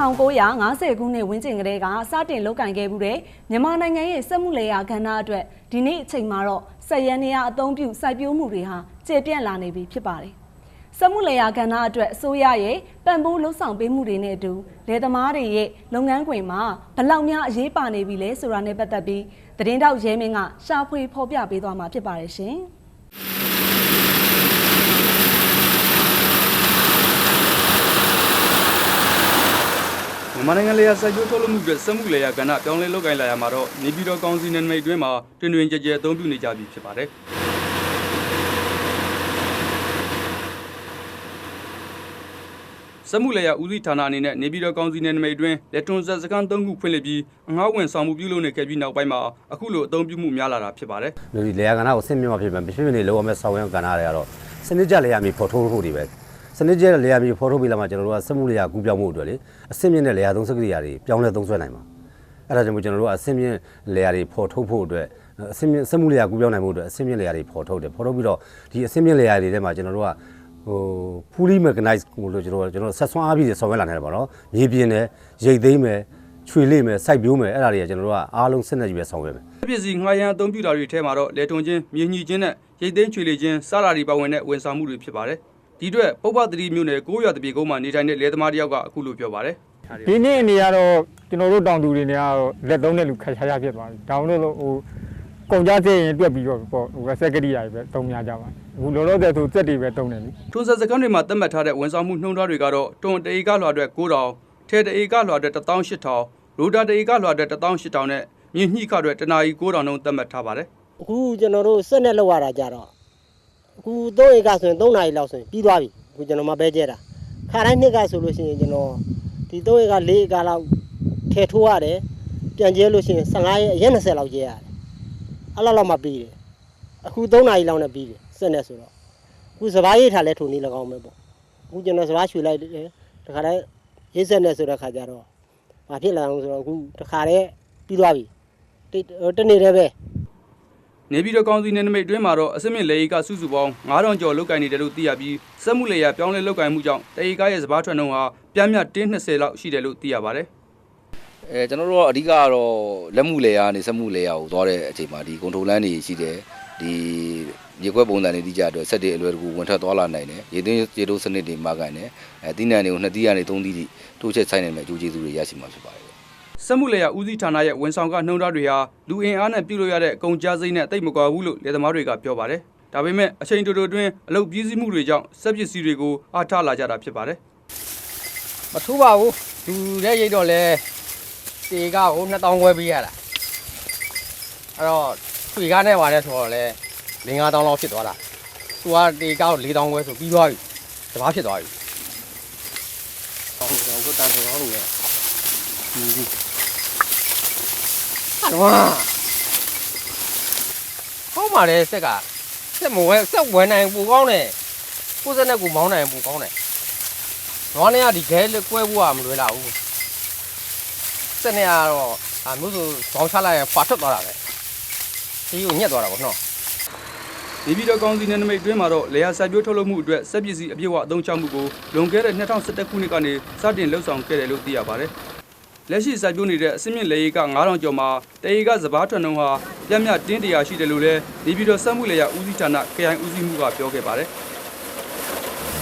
1950ခုနှစ်ဝန်းကျင်ကလေးကစတင်လုတ်ကင်ခဲ့မှုတဲ့မြန်မာနိုင်ငံရဲ့စက်မှုလယ်ယာကဏ္ဍအတွက်ဒီနေ့အချိန်မှာတော့စက်ရန်နေရအသုံးပြုစိုက်ပျိုးမှုတွေဟာကျေပြန့်လာနေပြီဖြစ်ပါတယ်။စက်မှုလယ်ယာကဏ္ဍအတွက်အစိုးရရဲ့ပံ့ပိုးလှုပ်ဆောင်ပေးမှုတွေနဲ့အတူလယ်သမားတွေရဲ့လုပ်ငန်းခွင်မှာဘယ်လောက်များအရေးပါနေပြီလဲဆိုတာနဲ့ပတ်သက်ပြီးသတင်းတောက်ရဲမင်းကရှာဖွေဖော်ပြပေးသွားမှာဖြစ်ပါတယ်ရှင်။ မြန်မာနိုင်ငံလေယာစိုက်ပျိုးထုတ်လုပ်မှုအတွက်စက်မှုလေယာကဏ္ဍပြောင်းလဲလုပ်ကိုင်လာရမှာတော့နေပြည်တော်ကောင်စီနယ်နိမိတ်အတွင်းမှာတွင်တွင်ကြဲကြဲအသုံးပြုနေကြပြီဖြစ်ပါတယ်စက်မှုလေယာဦးစီးဌာနအနေနဲ့နေပြည်တော်ကောင်စီနယ်နိမိတ်အတွင်းလက်ထွန်ဆက်စကန်၃ခုဖွင့်လှစ်ပြီးအငှားဝင်ဆောင်မှုပြုလုပ်နေခဲ့ပြီးနောက်ပိုင်းမှာအခုလိုအသုံးပြုမှုများလာတာဖြစ်ပါတယ်ဒီလေယာကဏ္ဍကိုဆင့်မြင့်မှဖြစ်မယ်ဖြစ်ဖြစ်နေလောရမယ့်ဆောင်းရမ်းကဏ္ဍတွေကတော့စနစ်ကျလေယာမြေဖော်ထုတ်ဖို့တွေပဲ စနစ်ကျလေယာမြေဖော်ထုတ်ပြီးလာမှကျွန်တော်တို့ကစက်မှုလေယာကူးပြောင်းမှုအတွက်လေအဆင့်မြင့်တဲ့လေယာသုံးစက်ကရိယာတွေပြောင်းလဲသုံးဆွဲနိုင်မှာအဲ့ဒါကြောင့်မို့ကျွန်တော်တို့ကအဆင့်မြင့်လေယာတွေဖော်ထုတ်ဖို့အတွက်အဆင့်မြင့်စက်မှုလေယာကူးပြောင်းနိုင်မှုအတွက်အဆင့်မြင့်လေယာတွေဖော်ထုတ်တယ်ဖော်ထုတ်ပြီးတော့ဒီအဆင့်မြင့်လေယာတွေထဲမှာကျွန်တော်တို့ကဟို fully mechanized ကိုလို့ကျွန်တော်တို့ကျွန်တော်ဆက်ဆွမ်းအားပြည့်တွေဆောင်ရွက်လာနေတယ်ပေါ့နော်မြေပြင်တယ်ရိတ်သိမ်းမယ်ခြွေလိမ့်မယ်စိုက်ပျိုးမယ်အဲ့ဒါတွေကကျွန်တော်တို့ကအားလုံးစနစ်ကြီးပဲဆောင်ရွက်မယ်။ပစ္စည်းငှားရမ်းအသုံးပြုတာတွေထဲမှာတော့လေတွန်ချင်းမြေညှိချင်းနဲ့ရိတ်သိမ်းချွေလေချင်းစတာတွေပါဝင်တဲ့ဝန်ဆောင်မှုတွေဖြစ်ပါတယ်။ ဒီအတွက်ပုပ္ပတတိမျိုးနယ်ကိုးရွာတပြေကုန်းမှာနေထိုင်တဲ့လယ်သမားတယောက်ကအခုလိုပြောပါတယ်။ဒီနေ့အနေကတော့ကျွန်တော်တို့တောင်သူတွေနေကတော့လက်သုံးတဲ့လူခက်ခါရဖြစ်သွားပြီ။ဒါမှမဟုတ်ဟိုကုန်ကြစည်ရင်တွက်ပြီးတော့ပေါ့ဟိုစက်ကရိယာတွေပဲတုံးများကြပါအခုလောလောဆယ်ဆိုစက်တွေပဲတုံးတယ်လीထွန်ဆက်စကန်တွေမှာသတ်မှတ်ထားတဲ့ဝန်ဆောင်မှုနှုန်းထားတွေကတော့တွန်တအေကလွှာအတွက်9000ထဲတအေကလွှာအတွက်18000ရိုတာတအေကလွှာအတွက်18000နဲ့မြေညှိခအတွက်တနာရီ9000နှုန်းသတ်မှတ်ထားပါတယ်အခုကျွန်တော်တို့စက်နဲ့လောက်ရတာကြတော့ အခု3ဧကဆိုရင်3နာရီလောက်ဆိုရင်ပြီးသွားပြီအခုကျွန်တော်မပဲကျဲတာခါတိုင်းနှစ်ကဆိုလို့ရှိရင်ကျွန်တော်ဒီ3ဧက4ဧကလောက်ထဲထိုးရတယ်ပြန်ကျဲလို့ရှိရင်15ရက်ရက်20လောက်ကျဲရတယ်အဲ့လောက်လောက်မှပြီးတယ်အခု3နာရီလောက်နဲ့ပြီးတယ်စက်နဲ့ဆိုတော့အခုစပားရိတ်ထားလဲထိုးနေ၎င်းပဲပေါ့အခုကျွန်တော်စပားရွှေလိုက်တယ်တခါတည်းရိတ်စက်နဲ့ဆိုတဲ့ခါကျတော့ဘာဖြစ်လာအောင်ဆိုတော့အခုတခါတည်းပြီးသွားပြီတတနေ့တည်းပဲ။ နေပြည်တော်ကောင်စီနယ်နိမိတ်အတွင်းမှာတော့အစမင့်လေအေကစုစုပေါင်း9000ကျော်လောက်ကိုင်နေတယ်လို့သိရပြီးစက်မှုလေယာပြောင်းလဲလောက်ကိုင်မှုကြောင့်တအေကရဲ့စဘာထွက်နှုန်းဟာပြင်းပြတင်း20လောက်ရှိတယ်လို့သိရပါတယ်။အဲကျွန်တော်တို့ကအဓိကကတော့လက်မှုလေယာနေစက်မှုလေယာကိုသွားတဲ့အချိန်မှာဒီကွန်ထရိုလန်းတွေရှိတယ်ဒီရေခွက်ပုံစံတွေတိကျအတွက်စက်တွေအလွယ်တကူဝင်ထွက်သွားလာနိုင်တယ်ရေသွင်းရေတိုးစနစ်တွေမှာကန်တယ်အဲတိနံတွေကိုနှစ်တီးကနေသုံးတီးတိတိုးချက်ဆိုင်နိုင်မဲ့အကျိုးကျေးဇူးတွေရရှိမှာဖြစ်ပါတယ် စက်မှုလယ်ယာဦးစီးဌာနရဲ့ဝန်ဆောင်ကနှုံထားတွေဟာလူအင်အားနဲ့ပြုလုပ်ရတဲ့အကုန်ကြားစိမ့်နဲ့တိတ်မကွာဘူးလို့လယ်သမားတွေကပြောပါတယ်။ဒါပေမဲ့အချိန်တိုတိုအတွင်းအလုပ်ပြည့်စည်မှုတွေကြောင့်စက်ပစ္စည်းတွေကိုအားထားလာကြတာဖြစ်ပါတယ်မထူးပါဘူးလူတဲ့ရိတ်တော့လဲတေကကို2000ခွဲပေးရတာအဲ့တော့ထွေကားနဲ့ပါတယ်ဆိုတော့လဲ5000လောက်ဖြစ်သွားတာသူကတေကကို4000ခွဲဆိုပြီးသွားပြီတဘာဖြစ်သွားပြီဟောကျွန်တော်တန်ထုံအောင်လို့ရဒီဒီ ဟာတော့ဟောမှာလေစက်ကစက်မဝဲစက်ဝဲနိုင်ပူကောင်းတယ်ကိုယ်စက်နဲ့ကိုမောင်းနိုင်ပူကောင်းတယ်။နွားနဲ့ကဒီခဲကွဲဖို့ကမလွယ်လာဘူး။စက်နဲ့ကတော့အမျိုးဆိုဘောင်းချလိုက်ရင်ပါထွက်သွားတာပဲ။ဒီကိုညက်သွားတာပေါ့နော်။နေပြည်တော်ကောင်စီနယ်နိမိတ်အတွင်းမှာတော့လယ်ယာစိုက်ပျိုးထုတ်လုပ်မှုအတွက်စက်ပစ္စည်းအပြည့်အဝအသုံးချမှုကိုလွန်ခဲ့တဲ့2011ခုနှစ်ကနေစတင်လှုပ်ဆောင်ခဲ့တယ်လို့သိရပါတယ်။ လက်ရှိစိုက်ပျိုးနေတဲ့အစင်းမြင့်လယ်ယာက9000ကျော်မှာတအေကစဘာထွက်နှုန်းဟာပြင်းပြတင်းတရာရှိတယ်လို့လည်းနေပြည်တော်စက်မှုလယ်ယာဦးစီးဌာနခရိုင်ဦးစီးမှုကပြောခဲ့ပါတယ်။